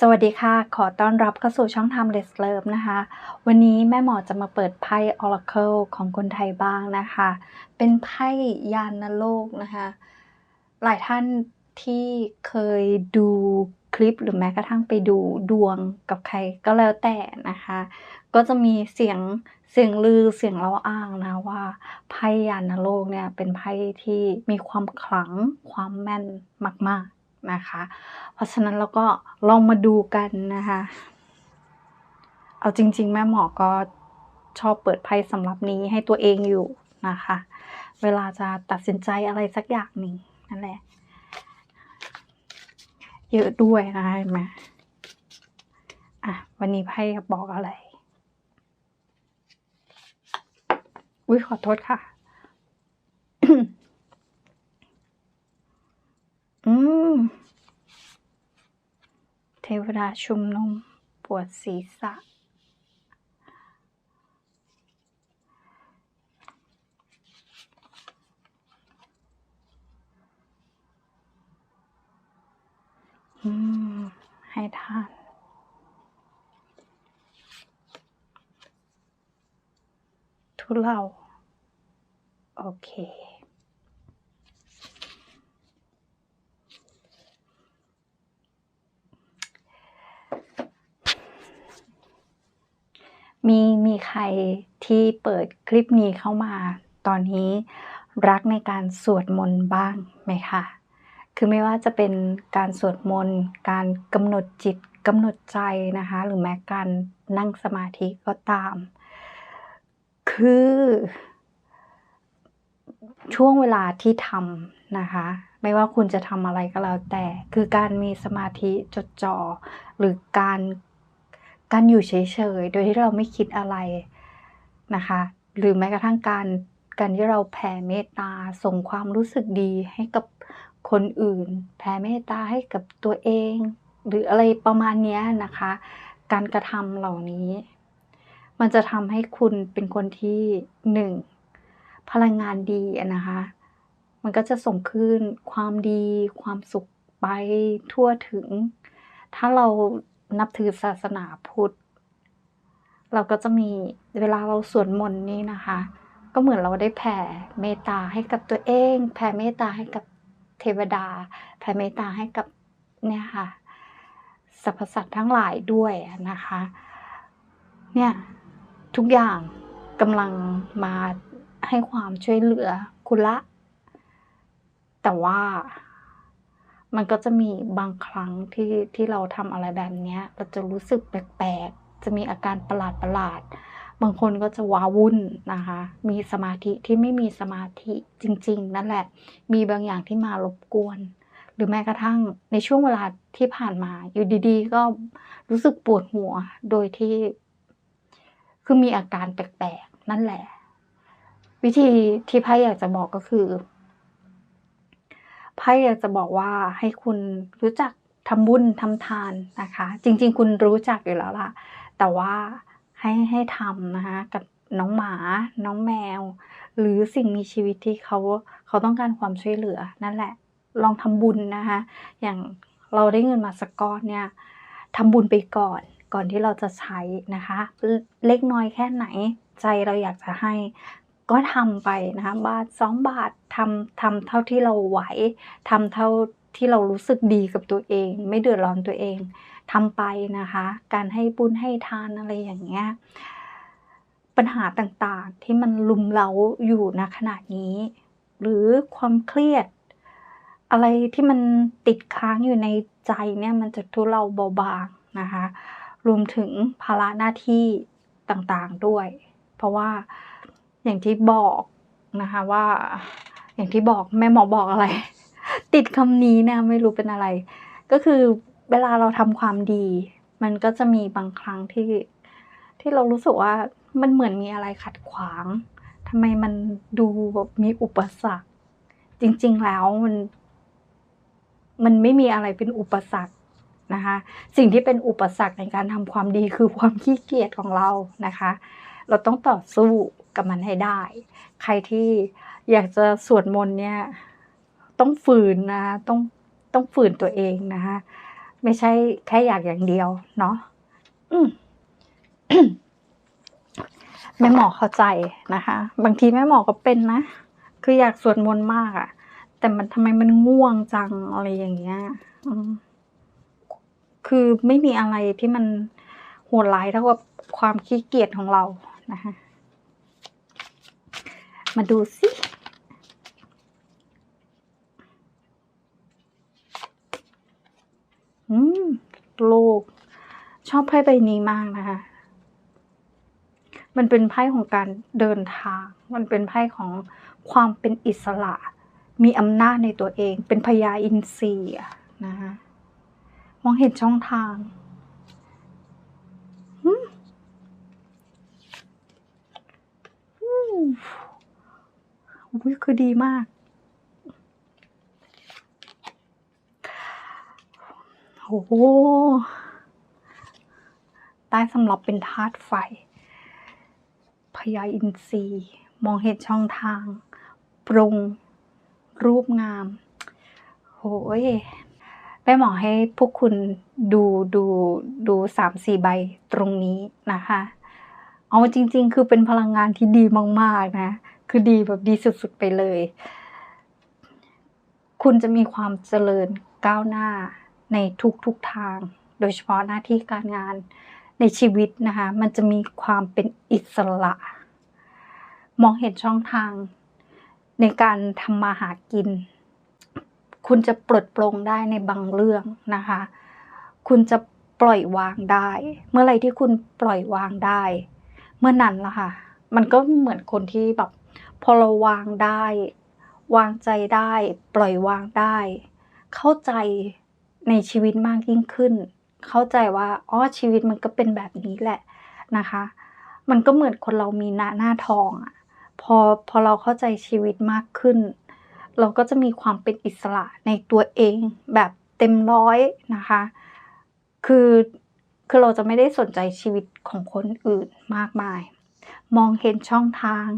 สวัสดีค่ะ ขอต้อนรับเข้าสู่ช่องทำ Let's Love นะคะ วันนี้แม่หมอจะมาเปิดไพ่ Oracle ของคนไทยบ้างนะคะ เป็นไพ่ยานโลกนะคะ หลายท่านที่เคยดูคลิปหรือแม้กระทั่งไปดูดวงกับใครก็แล้วแต่นะคะ ก็จะมีเสียงเสียงลือเสียงเล่าอ้างนะว่าไพ่ยานโลกเนี่ยเป็นไพ่ที่มีความขลังความแม่นมากๆ นะคะ เพราะฉะนั้นเราก็ลองมาดูกันนะคะ เอาจริง ๆ แม่หมอก็ชอบเปิดไพ่สำหรับนี้ให้ตัวเองอยู่นะคะ เวลาจะตัดสินใจอะไรสักอย่างหนึ่งนั่นแหละ เยอะด้วยนะคะเห็นไหมอะ วันนี้ไพ่บอกอะไร อุ้ยขอโทษค่ะ อืม เทวดาชุมนุมปวดศีรษะ อืม ให้ทานทุเลาโอเค มีมี ใครที่เปิดคลิปนี้เข้ามา ตอนนี้รักในการสวดมนต์บ้างไหมคะคือไม่ว่าจะเป็นการสวดมนต์การกำหนดจิตกำหนดใจนะคะ หรือแม้การนั่งสมาธิก็ตาม คือ ช่วงเวลาที่ทำนะคะ ไม่ว่าคุณจะทำอะไรก็แล้วแต่ คือการมีสมาธิจดจ่อหรือการ การอยู่เฉยๆ โดยที่เราไม่คิดอะไรนะคะ หรือแม้กระทั่งการการที่เราแผ่เมตตาส่งความรู้สึกดีให้กับคนอื่น แผ่เมตตาให้กับตัวเอง หรืออะไรประมาณนี้นะคะ การกระทำเหล่านี้ มันจะทำให้คุณเป็นคนที่หนึ่งพลังงานดีนะคะ มันก็จะส่งขึ้นความดี ความสุขไปทั่วถึง ถ้าเรา นับถือศาสนาพุทธ เราก็จะมีเวลาเราสวดมนต์นี่นะคะ ก็เหมือนเราได้แผ่เมตตาให้กับตัวเอง แผ่เมตตาให้กับเทวดา แผ่เมตตาให้กับเนี่ยค่ะสรรพสัตว์ทั้งหลายด้วยนะคะ เนี่ยทุกอย่างกำลังมาให้ความช่วยเหลือคุณละ แต่ว่า มันก็จะมีบางครั้งที่ที่เราทำอะไรแบบนี้เราจะรู้สึกแปลกๆ จะมีอาการประหลาดประหลาดๆบางคนก็จะว้าวุ่นนะคะ มีสมาธิที่ไม่มีสมาธิจริง ๆ นั่นแหละ มีบางอย่างที่มารบกวน หรือแม้กระทั่งในช่วงเวลาที่ผ่านมา อยู่ดีๆ ก็รู้สึกปวดหัวโดยที่ คือมีอาการแปลกๆ นั่นแหละ วิธีที่พ่อยากจะบอกก็คือ ไพ่อยากจะบอกว่าให้คุณรู้จักทำบุญทำทานนะคะ จริง ๆ คุณรู้จักอยู่แล้วล่ะ แต่ว่าให้ให้ทำนะคะกับน้องหมา น้องแมว หรือสิ่งมีชีวิตที่เขาเขาต้องการความช่วยเหลือนั่นแหละ ลองทำบุญนะคะ อย่างเราได้เงินมาสักก้อนเนี่ยทำบุญไปก่อนก่อนที่เราจะใช้นะคะ เล็กน้อยแค่ไหนใจเราอยากจะให้ ก็ทำไปนะคะบาทสองบาททำทำเท่าที่เราไหวทำเท่าที่เรารู้สึกดีกับตัวเอง ไม่เดือดร้อนตัวเองทำไปนะคะ การให้บุญให้ทานอะไรอย่างเงี้ยปัญหาต่างๆที่มันลุมเล้าอยู่ณขณะนี้ หรือความเครียด อะไรที่มันติดค้างอยู่ในใจเนี่ยมันจะทุเลาเบาบางนะคะ รวมถึงภาระหน้าที่ต่างๆด้วย เพราะว่า อย่างที่บอกนะคะว่า อย่างที่บอกแม่หมอบอกอะไร ติดคำนี้นะไม่รู้เป็นอะไร ก็คือเวลาเราทำความดี มันก็จะมีบางครั้งที่ที่เรารู้สึกว่ามันเหมือนมีอะไรขัดขวางทำไมมันดูแบบมีอุปสรรค จริง ๆแล้วมัน มันไม่มีอะไรเป็นอุปสรรคนะคะ สิ่งที่เป็นอุปสรรคในการทำความดีคือความขี้เกียจของเรานะคะ เราต้องต่อสู้ กับมันให้ได้ ใครที่อยากจะสวดมนต์เนี่ยต้องฝืนนะต้องต้องฝืนตัวเองนะคะไม่ใช่แค่อยากอย่างเดียวเนาะแม่หมอเข้าใจนะคะ บางทีแม่หมอก็เป็นนะ คืออยากสวดมนต์มากอะแต่มันทำไมมันง่วงจังอะไรอย่างเงี้ยคือไม่มีอะไรที่มันโหดร้ายเท่ากับความขี้เกียจของเรานะคะ มาดูสิอืมโลกชอบไพ่ใบนี้มากนะคะ มันเป็นไพ่ของการเดินทาง มันเป็นไพ่ของความเป็นอิสระ มีอำนาจในตัวเอง เป็นพญาอินทรีย์นะคะมองเห็นช่องทางอืม อุ้ยคือดีมาก โอ้โหใต้สำหรับเป็นธาตุไฟพญาอินทรีย์ มองเห็นช่องทาง ปรุง รูปงามโหยแม่หมอให้พวกคุณดูดูดูสามสี่ใบตรงนี้นะคะ เอาจริง ๆ คือเป็นพลังงานที่ดีมาก ๆ นะ คือดีแบบดีสุดๆไปเลย คุณจะมีความเจริญก้าวหน้าในทุกๆทาง โดยเฉพาะหน้าที่การงานในชีวิตนะคะ มันจะมีความเป็นอิสระ มองเห็นช่องทาง ในการทำมาหากิน คุณจะปลดปลงได้ในบางเรื่องนะคะ คุณจะปล่อยวางได้ เมื่อไรที่คุณปล่อยวางได้ เมื่อนั้นละค่ะ มันก็เหมือนคนที่แบบ พอเราวางได้ วางใจได้ ปล่อยวางได้ เข้าใจในชีวิตมากยิ่งขึ้น เข้าใจว่าอ๋อชีวิตมันก็เป็นแบบนี้แหละนะคะ มันก็เหมือนคนเรามีหน้าหน้าทองอะพอพอเราเข้าใจชีวิตมากขึ้น เราก็จะมีความเป็นอิสระในตัวเองแบบเต็มร้อยนะคะ คือคือเราจะไม่ได้สนใจชีวิตของคนอื่นมากมาย มองเห็นช่องทาง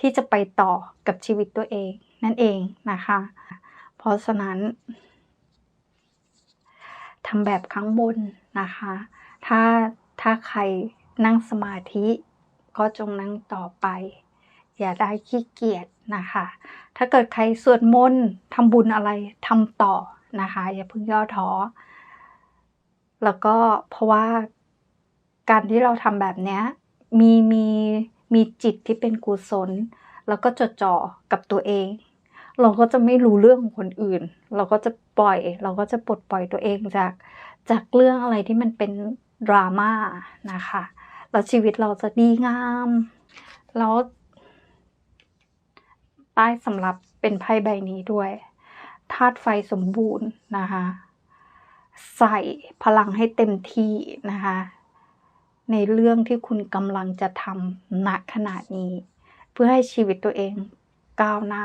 ที่จะไปต่อกับชีวิตตัวเองนั่นเองนะคะ เพราะฉะนั้นทำแบบข้างบนนะคะ ถ้าถ้าใครนั่งสมาธิก็จงนั่งต่อไป อย่าได้ขี้เกียจนะคะ ถ้าเกิดใครสวดมนต์ทำบุญอะไรทำต่อนะคะ อย่าเพิ่งย่อท้อ แล้วก็เพราะว่าการที่เราทำแบบเนี้ยมีมี มีจิตที่เป็นกุศล แล้วก็จดจ่อกับตัวเอง เราก็จะไม่รู้เรื่องของคนอื่น เราก็จะปล่อย เราก็จะปลดปล่อยตัวเองจาก จากเรื่องอะไรที่มันเป็นดราม่านะคะแล้วชีวิตเราจะดีงาม แล้วใต้สำหรับเป็นไพ่ใบนี้ด้วยธาตุไฟสมบูรณ์นะคะ ใส่พลังให้เต็มที่นะคะ ในเรื่องที่คุณกำลังจะทำณขณะนี้ เพื่อให้ชีวิตตัวเองก้าวหน้า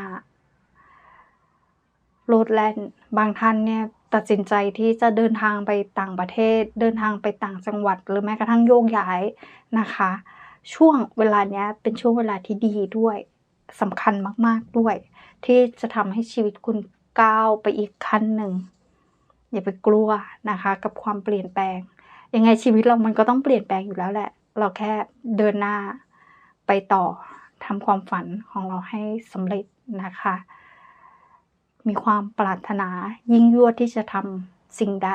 โลดแล่นบางท่านเนี่ยตัดสินใจที่จะเดินทางไปต่างประเทศ เดินทางไปต่างจังหวัด หรือแม้กระทั่งโยกย้ายนะคะ ช่วงเวลาเนี้ยเป็นช่วงเวลาที่ดีด้วยสำคัญมาก ๆด้วย ที่จะทำให้ชีวิตคุณก้าวไปอีกขั้นหนึ่งอย่าไปกลัวนะคะ กับความเปลี่ยนแปลง ยังไงชีวิตเรามันก็ต้องเปลี่ยนแปลงอยู่แล้วแหละ เราแค่เดินหน้าไปต่อทำความฝันของเราให้สำเร็จนะคะ มีความปรารถนายิ่งยวดที่จะทำสิ่งใด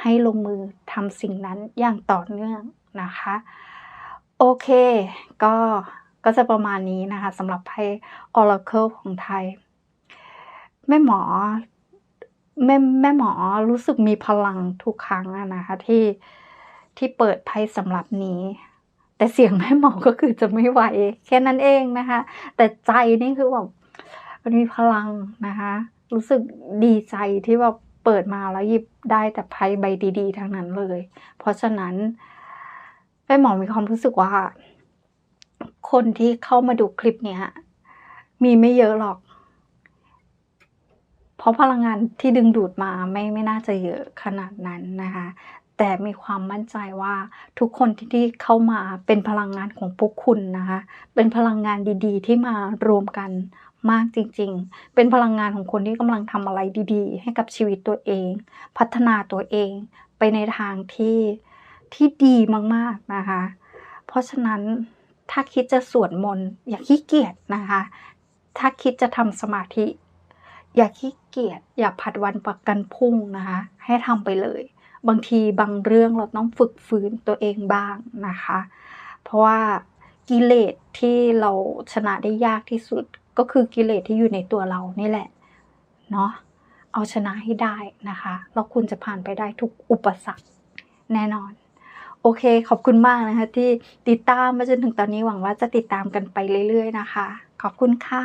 ให้ลงมือทำสิ่งนั้นอย่างต่อเนื่องนะคะ โอเค ก็ก็จะประมาณนี้นะคะสำหรับไพ่ Oracle ของไทย แม่หมอ แม่แม่หมอรู้สึกมีพลังทุกครั้งอะนะคะ ที่ที่เปิดไพ่สำหรับนี้ แต่เสียงแม่หมอก็คือจะไม่ไหวแค่นั้นเองนะคะ แต่ใจนี่คือแบบมันมีพลังนะคะ รู้สึกดีใจที่ว่าเปิดมาแล้วหยิบได้แต่ไพ่ใบดี ๆทั้งนั้นเลย เพราะฉะนั้นแม่หมอมีความรู้สึกว่า คนที่เข้ามาดูคลิปเนี้ยมีไม่เยอะหรอก เพราะพลังงานที่ดึงดูดมาไม่ไม่น่าจะเยอะขนาดนั้นนะคะ แต่มีความมั่นใจว่าทุกคนที่ที่เข้ามาเป็นพลังงานของพวกคุณนะคะ เป็นพลังงานดีๆ ที่มารวมกันมากจริงๆ เป็นพลังงานของคนที่กำลังทำอะไรดีๆ ให้กับชีวิตตัวเอง พัฒนาตัวเองไปในทางที่ที่ดีมากๆนะคะ เพราะฉะนั้นถ้าคิดจะสวดมนต์อย่าขี้เกียจนะคะ ถ้าคิดจะทำสมาธิ อย่าขี้ เกียจอย่าผัดวันประกันพรุ่งนะคะ ให้ทำไปเลย บางทีบางเรื่องเราต้องฝึกฟื้นตัวเองบ้างนะคะ เพราะว่ากิเลสที่เราชนะได้ยากที่สุดก็คือกิเลสที่อยู่ในตัวเรานี่แหละเนาะเอาชนะให้ได้นะคะแล้วคุณจะผ่านไปได้ทุกอุปสรรคแน่นอน โอเคขอบคุณมากนะคะ ที่ติดตามมาจนถึงตอนนี้หวังว่าจะติดตามกันไปเรื่อย ๆ นะคะ ขอบคุณค่ะ